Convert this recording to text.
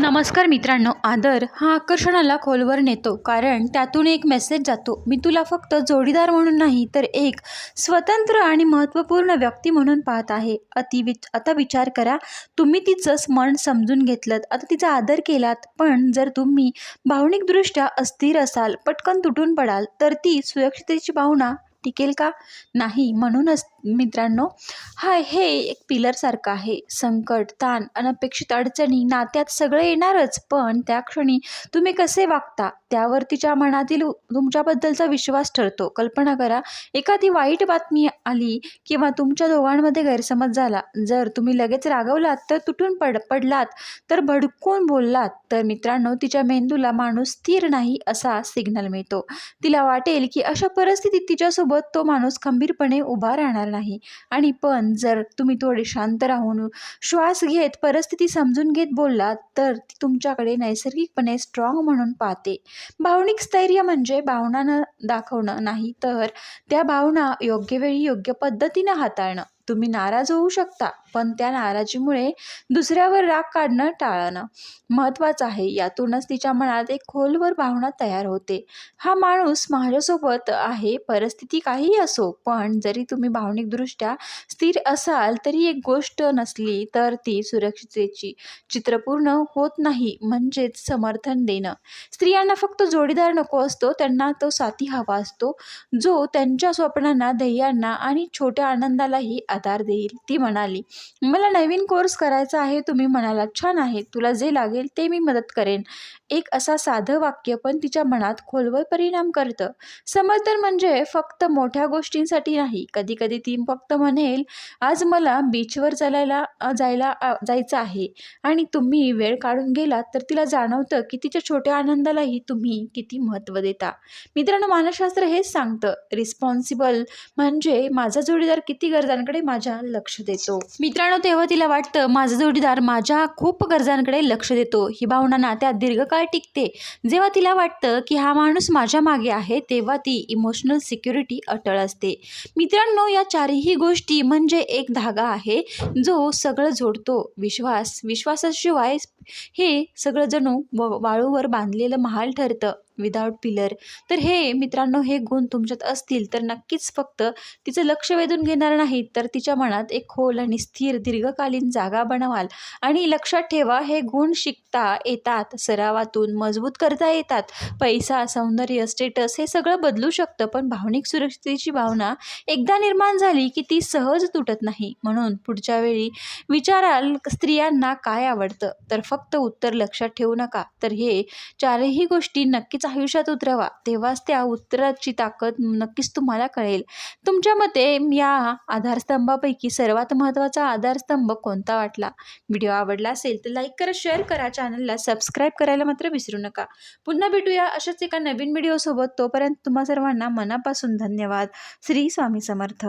नमस्कार मित्रांनो आदर हा आकर्षणाला खोलवर नेतो कारण त्यातून एक मेसेज जातो. मी तुला फक्त जोडीदार म्हणून नाही तर एक स्वतंत्र आणि महत्त्वपूर्ण व्यक्ती म्हणून पाहत आहे. अति विच आता विचार करा तुम्ही तिचंच मन समजून घेतलं आता तिचा आदर केलात पण जर तुम्ही भावनिकदृष्ट्या अस्थिर असाल पटकन तुटून पडाल तर ती सुरक्षिततेची भावना टिकेल का? नाही. म्हणूनच मित्रांनो हा हे एक पिलरसारखं आहे. संकट ताण अनपेक्षित अडचणी नात्यात सगळं येणारच. पण त्या क्षणी तुम्ही कसे वागता? त्यावर तिच्या मनातील तुमच्याबद्दलचा विश्वास ठरतो. कल्पना करा एखादी वाईट बातमी आली किंवा तुमच्या दोघांमध्ये गैरसमज झाला. जर तुम्ही लगेच रागवलात तर तुटून पड पडलात तर भडकून बोललात तर मित्रांनो तिच्या मेंदूला माणूस स्थिर नाही असा सिग्नल मिळतो. तिला वाटेल की अशा परिस्थितीत तिच्यासोबत तो माणूस खंबीरपणे उभा राहणार नाही. आणि पण जर तुम्ही थोडे शांत राहून श्वास घेत परिस्थिती समजून घेत बोललात तर ती तुमच्याकडे नैसर्गिकपणे स्ट्रॉंग म्हणून पाहते. भावनिक स्थैर्य म्हणजे भावना न दाखवणं नाही तर त्या भावना योग्य वेळी योग्य पद्धतीनं हाताळणं. तुम्ही नाराज होऊ शकता पण त्या नाराजीमुळे दुसऱ्यावर राग काढणं टाळणं महत्त्वाचं आहे. यातूनच तिच्या मनात एक खोलवर भावना तयार होते. हा माणूस माझ्यासोबत आहे परिस्थिती काहीही असो पण जरी तुम्ही भावनिकदृष्ट्या स्थिर असाल तरी एक गोष्ट नसली तर ती सुरक्षिततेची चित्रपूर्ण होत नाही म्हणजेच समर्थन देणं. स्त्रियांना फक्त जोडीदार नको असतो त्यांना तो साथी हवा असतो जो त्यांच्या स्वप्नांना ध्येयांना आणि छोट्या आनंदालाही आधार देईल. ती म्हणाली मला नवीन कोर्स करायचा आहे तुम्ही म्हणालात छान आहे तुला जे लागेल ते मी मदत करेन. एक असा साधं वाक्य पण तिच्या मनात खोलवर परिणाम करतं. समर्थन म्हणजे फक्त मोठ्या गोष्टींसाठी नाही. कधी कधी ती फक्त म्हणेल आज मला बीचवर चालायला जायला जायचं आहे आणि तुम्ही वेळ काढून गेलात तर तिला जाणवतं की तिच्या छोट्या आनंदालाही तुम्ही किती महत्त्व देता. मित्रांनो मानसशास्त्र हेच सांगतं. रिस्पॉन्सिबल म्हणजे माझा जोडीदार किती गरजांकडे माझ्या लक्ष देतो. मित्रांनो तेव्हा तिला वाटतं माझा जोडीदार माझ्या खूप गरजांकडे लक्ष देतो. ही भावना नात्यात दीर्घकाळ टिकते. जेव्हा तिला वाटतं की हा माणूस माझ्या मागे आहे तेव्हा ती इमोशनल सिक्युरिटी अटळ असते. मित्रांनो या चारही गोष्टी म्हणजे एक धागा आहे जो सगळं जोडतो. विश्वास विश्वासाशिवाय हे सगळं जणू व वाळूवर बांधलेलं महाल ठरतं विदाऊट पिलर तर हे मित्रांनो हे गुण तुमच्यात असतील तर नक्कीच फक्त तिचं लक्ष वेधून घेणार नाहीत तर तिच्या मनात एक खोल आणि स्थिर दीर्घकालीन जागा बनवाल. आणि लक्षात ठेवा हे गुण शिकता येतात सरावातून मजबूत करता येतात. पैसा सौंदर्य स्टेटस हे सगळं बदलू शकतं पण भावनिक सुरक्षिततेची भावना एकदा निर्माण झाली की ती सहज तुटत नाही. म्हणून पुढच्या वेळी विचाराल स्त्रियांना काय आवडतं? तर फक्त उत्तर लक्षात ठेवू नका. तर हे चारही गोष्टी नक्कीच आयुष्यात उतरवा. तेव्हाच त्या उत्तराची ताकद नक्कीच तुम्हाला कळेल. तुमच्या मते या आधारस्तंभापैकी सर्वात महत्त्वाचा आधारस्तंभ कोणता वाटला? व्हिडिओ आवडला असेल तर लाईक करा शेअर करा चॅनलला सबस्क्राईब करायला मात्र विसरू नका. पुन्हा भेटूया अशाच एका नवीन व्हिडिओसोबत. तोपर्यंत तुम्हा सर्वांना मनापासून धन्यवाद. श्री स्वामी समर्थ.